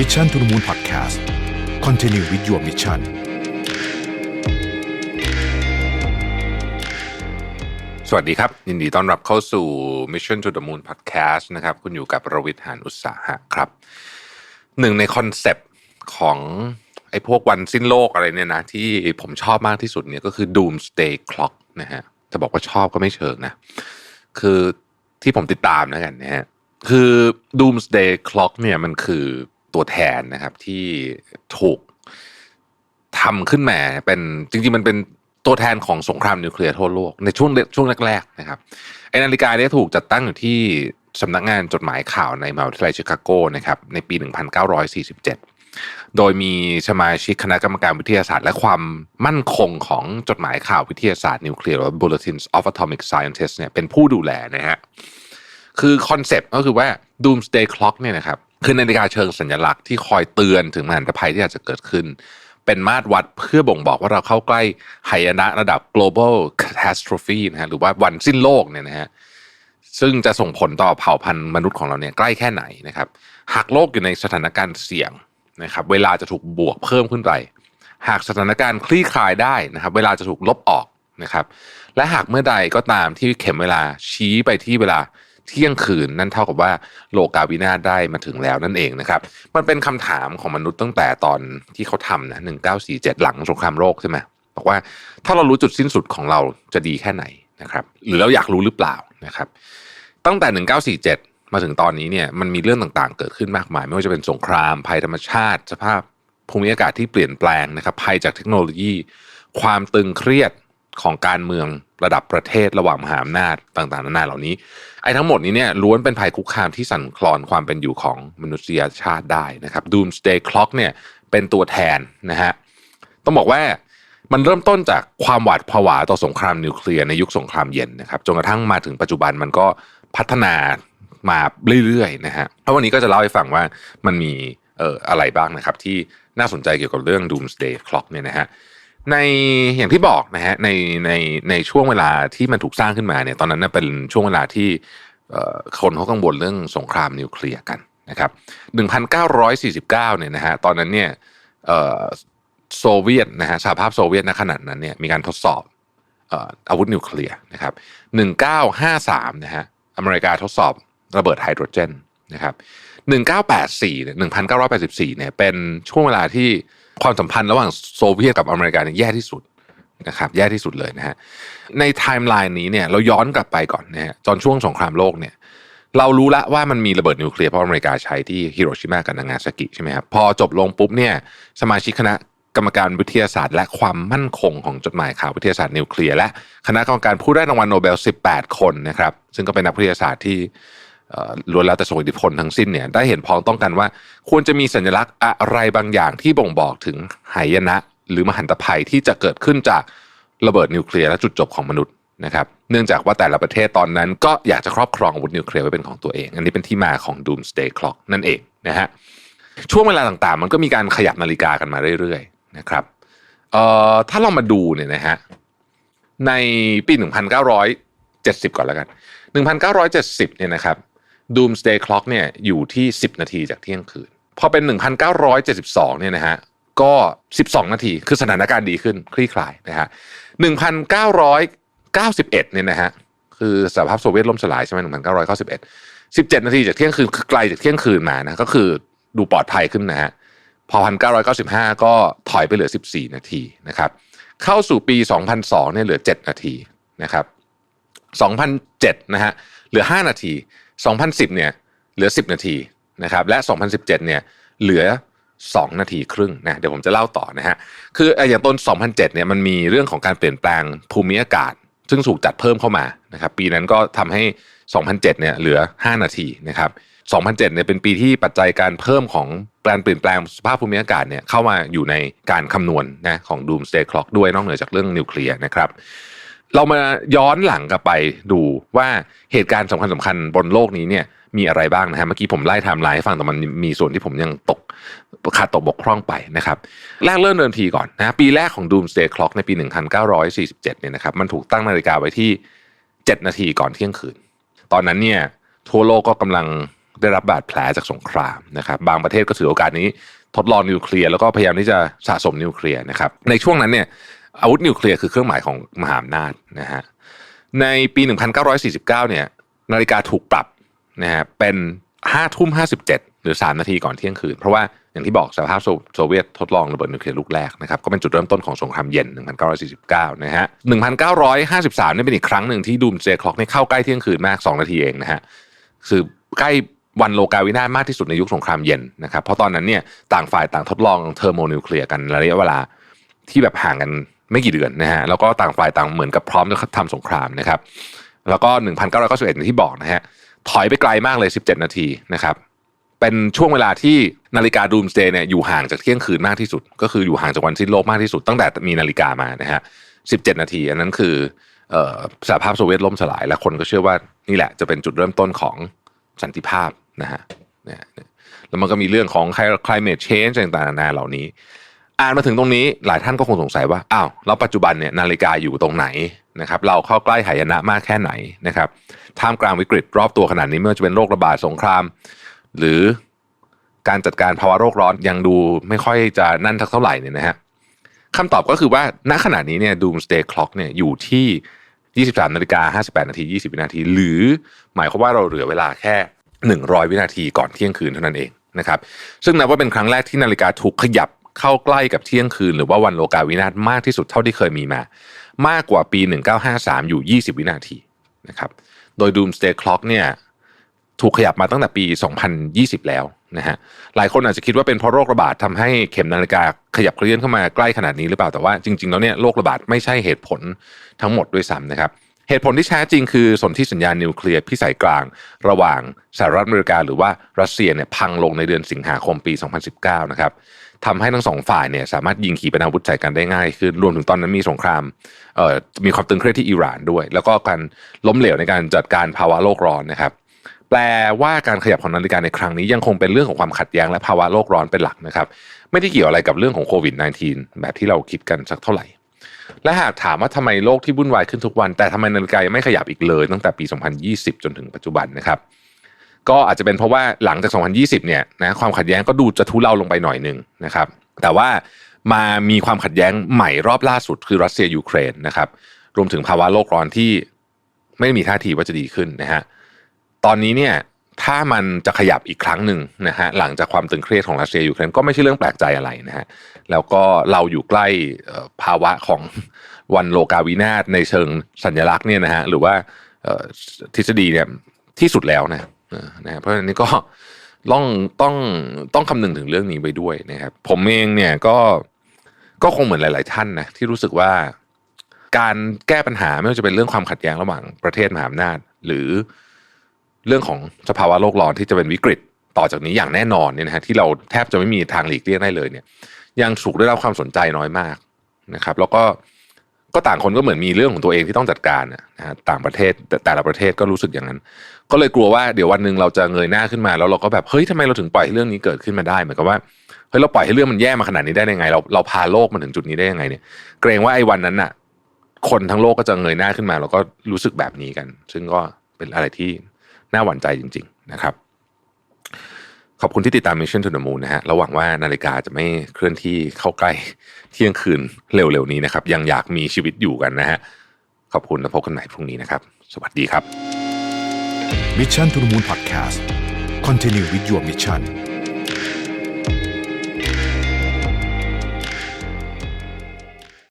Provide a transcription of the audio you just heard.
Mission to the Moon Podcast Continue with your mission สวัสดีครับ ยินดีต้อนรับเข้าสู่ Mission to the Moon Podcast นะครับ คุณอยู่กับระวิทย์หานอุตสาหะครับ หนึ่งในคอนเซปต์ของไอ้พวกวันสิ้นโลกอะไรเนี่ยนะ ที่ผมชอบมากที่สุดเนี่ยก็คือ Doomsday Clock นะฮะจะบอกว่าชอบก็ไม่เชิงนะ คือที่ผมติดตามนะกันนะฮะคือ Doomsday Clock เนี่ยมันคือ ตัวแทนนะครับที่ถูกทำขึ้นมาเป็นจริงๆ มันเป็นตัวแทนของสงครามนิวเคลียร์ทั่วโลกในช่วงช่วงแรกๆนะครับไอ้นาฬิกาเนี้ถูกจัดตั้งอยู่ที่สำนักงานจดหมายข่าวในมหาวิทยาลัยชิคาโกนะครับในปี 1947 โดยมีสมาชิกคณะกรรมการวิทยาศาสตร์ และความมั่นคงของจดหมายข่าววิทยาศาสตร์นิวเคลียร์หรือว่า Bulletins of Atomic Scientists เนี่ยเป็นผู้ดูแลนะฮะคือคอนเซปต์ก็คือว่า Doomsday Clock เนี่ยนะครับ คือนาฬิกาเชิงสัญลักษณ์ที่คอยเตือนถึงมหันตภัยที่อาจจะเกิดขึ้น เป็นมาตรวัดเพื่อบ่งบอกว่าเราเข้าใกล้หายนะระดับ global catastrophe นะฮะหรือว่าวันสิ้นโลกเนี่ยนะฮะซึ่งจะส่งผลต่อเผ่าพันธุ์มนุษย์ของเราเนี่ยใกล้แค่ไหนนะครับ หากโลกอยู่ในสถานการณ์เสี่ยงนะครับเวลาจะถูกบวกเพิ่มขึ้นไป หากสถานการณ์คลี่คลายได้นะครับ เวลาจะถูกลบออกนะครับ และหากเมื่อใดก็ตามที่เข็มเวลาชี้ไปที่เวลา เที่ยงคืน นั่นเท่ากับว่าโลกาวินาศได้มาถึงแล้วนั่นเองนะครับ มันเป็นคำถามของมนุษย์ตั้งแต่ตอนที่เขาทำนะ1947หลังสงครามโลกใช่ไหมบอกว่าถ้าเรารู้จุดสิ้นสุดของเราจะดีแค่ไหนนะครับหรือเราอยากรู้หรือเปล่านะครับ ตั้งแต่ 1947 มาถึงตอนนี้เนี่ยมันมีเรื่องต่างๆ เกิดขึ้นมากมาย ไม่ว่าจะเป็นสงครามภัยธรรมชาติ สภาพภูมิอากาศที่เปลี่ยนแปลงนะครับภัยจากเทคโนโลยี ความตึงเครียด ของการเมืองระดับประเทศระหว่างมหาอำนาจต่างๆนานาเหล่านี้ไอ้ทั้งหมดนี้เนี่ยล้วนเป็นภัยคุกคามที่สั่นคลอนความเป็นอยู่ของมนุษยชาติได้นะครับ Doomsday Clock เนี่ยเป็นตัวแทนนะฮะต้องบอกว่ามันเริ่มต้นจากความหวาดผวาต่อสงครามนิวเคลียร์ในยุคสงครามเย็นนะครับจนกระทั่งมาถึงปัจจุบันมันก็พัฒนามาเรื่อยๆนะฮะเพราะวันนี้ก็จะเล่าให้ฟังว่ามันมีเอ่ออะไรบ้างนะครับ ที่น่าสนใจเกี่ยวกับเรื่อง Doomsday Clock เนี่ยนะฮะ ในอย่างที่บอกนะฮะในในในช่วงเวลาที่มันถูกสร้างขึ้นมาเนี่ยตอนนั้นเป็นช่วงเวลาที่คนเขากังวลเรื่องสงครามนิวเคลียร์กันนะครับ1949เนี่ยนะฮะตอนนั้นเนี่ยโซเวียตนะฮะสหภาพโซเวียตณขณะนั้นเนี่ยมีการทดสอบเอ่ออาวุธนิวเคลียร์นะครับ1953นะฮะอเมริกาทดสอบระเบิดไฮโดรเจนนะครับ1984เนี่ย1984เนี่ยเป็นช่วงเวลาที่ ความสัมพันธ์ระหว่างโซเวียตกับอเมริกาเนี่ยแย่ที่สุดนะครับแย่ที่สุดเลยนะฮะในไทม์ไลน์นี้เนี่ยเราย้อนกลับไปก่อนนะฮะตอนช่วงสงครามโลกเนี่ยเรารู้ละว่ามันมีระเบิดนิวเคลียร์เพราะอเมริกาใช้ที่ฮิโรชิมากับนางาซากิใช่ไหมครับพอจบลงปุ๊บเนี่ยสมาชิกคณะกรรมการวิทยาศาสตร์ และความมั่นคงของจดหมายข่าววิทยาศาสตร์นิวเคลียร์และคณะกรรมการผู้ได้รางวัลโนเบล 18 คนนะครับซึ่งก็เป็นนักวิทยาศาสตร์ที่ ล้วนแล้วแต่ทรงอิทธิพลทั้งสิ้นเนี่ยได้เห็นพ้องต้องกันว่า ควรจะมีสัญลักษณ์อะไรบางอย่างที่บ่งบอกถึงหายนะ หรือมหันตภัยที่จะเกิดขึ้นจากระเบิดนิวเคลียร์และจุดจบของมนุษย์นะครับเนื่องจากว่าแต่ละประเทศตอนนั้น ก็อยากจะครอบครองอาวุธนิวเคลียร์ไว้เป็นของตัวเอง อันนี้เป็นที่มาของ Doomsday Clock นั่นเองนะฮะช่วงเวลาต่างๆ มันก็มีการขยับนาฬิกากันมาเรื่อยๆนะครับเอ่อถ้าเรามาดูเนี่ยนะฮะในปี 1970 ก่อนแล้วกัน 1970เนี่ยนะครับ Doomsday Clock เนี่ยอยู่ที่ 10 นาทีจากเที่ยงคืน พอเป็น 1972เนี่ยนะฮะก็ 12 นาทีคือสถานการณ์ดีขึ้นคลี่คลายนะฮะ1991เนี่ยนะฮะคือสหภาพโซเวียตล่มสลายใช่ไหม1991 17 นาทีจากเที่ยงคืนคือไกลจากเที่ยงคืนมานะก็คือดูปลอดภัยขึ้นนะฮะพอ 1995 ก็ถอยไปเหลือ 14 นาทีนะครับเข้าสู่ปี 2002เนี่ยเหลือ 7 นาทีนะครับ2007นะฮะเหลือ 5 นาที 2010 เนี่ยเหลือ 10 นาทีนะครับและ 2017 เนี่ยเหลือ 2 นาทีครึ่งนะเดี๋ยวผมจะเล่าต่อนะฮะคืออย่างต้น 2007 เนี่ยมันมีเรื่องของการเปลี่ยนแปลงภูมิอากาศ ซึ่งถูกจัดเพิ่มเข้ามานะครับปีนั้นก็ทำให้ 2007 เนี่ยเหลือ 5 นาทีนะครับ2007 เนี่ยเป็นปีที่ปัจจัยการเพิ่มของการเปลี่ยนแปลงสภาพภูมิอากาศเนี่ยเข้ามาอยู่ในการคำนวณนะของ Doomsday Clock ด้วยนอกเหนือจากเรื่องนิวเคลียร์นะครับ เรามาย้อนหลังกลับไปดูว่าเหตุการณ์สำคัญสำคัญๆบนโลกนี้เนี่ยมีอะไรบ้างนะฮะเมื่อกี้ผมไล่ไทม์ไลน์ให้ฟังแต่มันมีส่วนที่ผมยังตกขาดตกบกพร่องไปนะครับแรกเริ่มเดิมทีก่อนนะปีแรกของ Doomsday Clock ในปี 1947เนี่ยนะครับมันถูกตั้งนาฬิกาไว้ที่ 7 นาทีก่อนเที่ยงคืน ตอนนั้นเนี่ยทั่วโลกก็กำลังได้รับบาดแผลจากสงครามนะครับบางประเทศก็ถือโอกาสนี้ทดลองนิวเคลียร์แล้วก็พยายามที่จะสะสมนิวเคลียร์นะครับในช่วงนั้นเนี่ย อาวุธนิวเคลียร์คือเครื่องหมายของมหาอำนาจนะฮะในปี 1949 เนี่ยนาฬิกาถูกปรับนะฮะเป็น5ทุ่ม57 หรือ 3 นาทีก่อนเที่ยงคืน เพราะว่าอย่างที่บอกสหภาพโซเวียตทดลองระเบิดนิวเคลียร์ลูกแรกนะครับก็เป็นจุดเริ่มต้นของสงครามเย็น 1949 นะฮะ 1953เนี่ยเป็นอีกครั้งหนึ่งที่ดูมเจคล็อกเนี่ยเข้าใกล้เที่ยงคืนมาก 2 นาทีเองนะฮะคือใกล้วันโลกาวินาศมากที่สุดในยุคสงครามเย็นนะครับเพราะตอนนั้นเนี่ยต่างฝ่ายต่างทดลองเทอร์โมนิวเคลียร์กันระยะเวลาที่แบบห่างกัน ไม่กี่เดือนนะฮะแล้วก็ต่างฝ่ายต่างเหมือนกับพร้อมจะทำสงครามนะครับ แล้วก็ 1,991อย่างที่บอกนะฮะถอยไปไกลมากเลย 17 นาทีนะครับเป็นช่วงเวลาที่นาฬิกาดูมสเ a y เนี่ยอยู่ห่างจากเที่ยงคืนมากที่สุด ก็คืออยู่ห่างจากวันสิ้นโลกมากที่สุดตั้งแต่มีนาฬิกามานะฮะ17 นาที อันนั้นคือออสหภาพโซเวียตล่มสลาย และคนก็เชื่อว่านี่แหละจะเป็นจุดเริ่มต้นของสันติภาพนะฮะเนี่ยแล้วมันก็มีเรื่องของ climate change ต่างๆนานาเหล่านี้ อ่านมาถึงตรงนี้หลายท่านก็คงสงสัยว่าอ้าวแล้วปัจจุบันเนี่ยนาฬิกาอยู่ตรงไหนนะครับเราเข้าใกล้หายนะมากแค่ไหนนะครับท่ามกลางวิกฤตรอบตัวขนาดนี้ไม่ว่าจะเป็นโรคระบาดสงคราม หรือการจัดการภาวะโรคร้อนยังดูไม่ค่อยจะนั่นทักเท่าไหร่เนี่ยนะฮะคำตอบก็คือว่าณขณะนี้เนี่ย Doomsday Clock เนี่ยอยู่ที่ 23นาฬิกา58นาที20 วินาที หรือหมายความว่าเราเหลือเวลาแค่ 100 วินาทีก่อนเที่ยงคืนเท่านั้นเองนะครับซึ่งนับว่าเป็นครั้งแรกที่นาฬิกาถูกขยับ เข้าใกล้กับเที่ยงคืน หรือว่าวันโลกาวินาศมากที่สุดเท่าที่เคยมีมา มากกว่าปี 1953 อยู่ 20 วินาทีนะครับโดย Doomsday Clock เนี่ยถูกขยับมาตั้งแต่ปี 2020 แล้วนะฮะหลายคนอาจจะคิดว่าเป็นเพราะโรคระบาดทำให้เข็มนาฬิกาขยับเคลื่อนเข้ามาใกล้ขนาดนี้หรือเปล่าแต่ว่าจริงๆแล้วเนี่ยโรคระบาดไม่ใช่เหตุผลทั้งหมดด้วยซ้ำนะครับเหตุผลที่แท้จริงคือสนธิสัญญาณนิวเคลียร์พิสัยกลาง ระหว่างสหรัฐอเมริกาหรือว่ารัสเซียเนี่ยพังลงในเดือนสิงหาคมปี 2019 นะครับ ทำให้ทั้งสองฝ่ายเนี่ยสามารถยิงขีปนาวุธใส่กันได้ง่ายขึ้นรวมถึงตอนนั้นมีสงครามเอ่อมีความตึงเครียดที่อิหร่านด้วย แล้วก็การล้มเหลวในการจัดการภาวะโลกร้อนนะครับ แปลว่าการขยับของนาฬิกาในครั้งนี้ยังคงเป็นเรื่องของความขัดแย้งและภาวะโลกร้อนเป็นหลักนะครับ ไม่ได้เกี่ยวอะไรกับเรื่องของโควิด -19 แบบที่เราคิดกันสักเท่าไหร่และหากถามว่าทำไมโลกที่วุ่นวายขึ้นทุกวัน แต่ทำไมนาฬิกาไม่ขยับอีกเลย ตั้งแต่ปี 2020 จนถึงปัจจุบันนะครับ ก็อาจจะเป็นเพราะว่าหลังจาก 2020 เนี่ยนะความขัดแย้งก็ดูจะทุเลาลงไปหน่อยหนึ่งนะครับ แต่ว่ามามีความขัดแย้งใหม่รอบล่าสุดคือรัสเซียยูเครนนะครับ รวมถึงภาวะโลกร้อนที่ไม่มีท่าทีว่าจะดีขึ้นนะฮะตอนนี้เนี่ยถ้ามันจะขยับอีกครั้งหนึ่งนะฮะหลังจากความตึงเครียดของรัสเซียยูเครนก็ไม่ใช่เรื่องแปลกใจอะไรนะฮะแล้วก็เราอยู่ใกล้ภาวะของวันโลกาวินาศในเชิงสัญลักษณ์เนี่ยนะฮะหรือว่าทฤษฎีเนี่ยที่สุดแล้วนะ นะเพราะฉะนั้นนี่ก็ต้องต้องต้องคำนึงถึงเรื่องนี้ไปด้วยนะครับ ผมเองเนี่ยก็ก็คงเหมือนหลาย ๆ ท่านนะที่รู้สึกว่าการแก้ปัญหาไม่ว่าจะเป็นเรื่องความขัดแย้งระหว่างประเทศมหาอำนาจ หรือเรื่องของสภาวะโลกร้อนที่จะเป็นวิกฤตต่อจากนี้อย่างแน่นอนเนี่ยนะฮะที่เราแทบจะไม่มีทางหลีกเลี่ยงได้เลยเนี่ย ยังถูกได้รับความสนใจน้อยมากนะครับ แล้วก็ก็ต่างคนก็เหมือนมีเรื่องของตัวเองที่ต้องจัดการนะฮะต่างประเทศแต่แต่ละประเทศก็รู้สึกอย่างนั้น ก็เลยกลัวว่าเดี๋ยววันหนึ่งเราจะเงยหน้าขึ้นมาแล้วเราก็แบบเฮ้ยทำไมเราถึงปล่อยให้เรื่องนี้เกิดขึ้นมาได้เหมือนกับว่าเฮ้ยเราปล่อยให้เรื่องมันแย่มาขนาดนี้ได้ยังไง เราเราพาโลกมาถึงจุดนี้ได้ยังไงเนี่ย เกรงว่าไอ้วันนั้นน่ะ คนทั้งโลกก็จะเงยหน้าขึ้นมา แล้วก็รู้สึกแบบนี้กัน ซึ่งก็เป็นอะไรที่น่าหวั่นใจจริง ๆ นะครับ ขอบคุณที่ติดตาม Mission to the Moon นะฮะระหวังว่านาฬิกาจะไม่เคลื่อนที่เข้าใกล้เที่ยงคืนเร็วๆนี้นะครับ ยังอยากมีชีวิตอยู่กันนะฮะขอบคุณและพบกันใหม่พรุ่งนี้นะครับ สวัสดีครับ Mission to the Moon Podcast Continue with your mission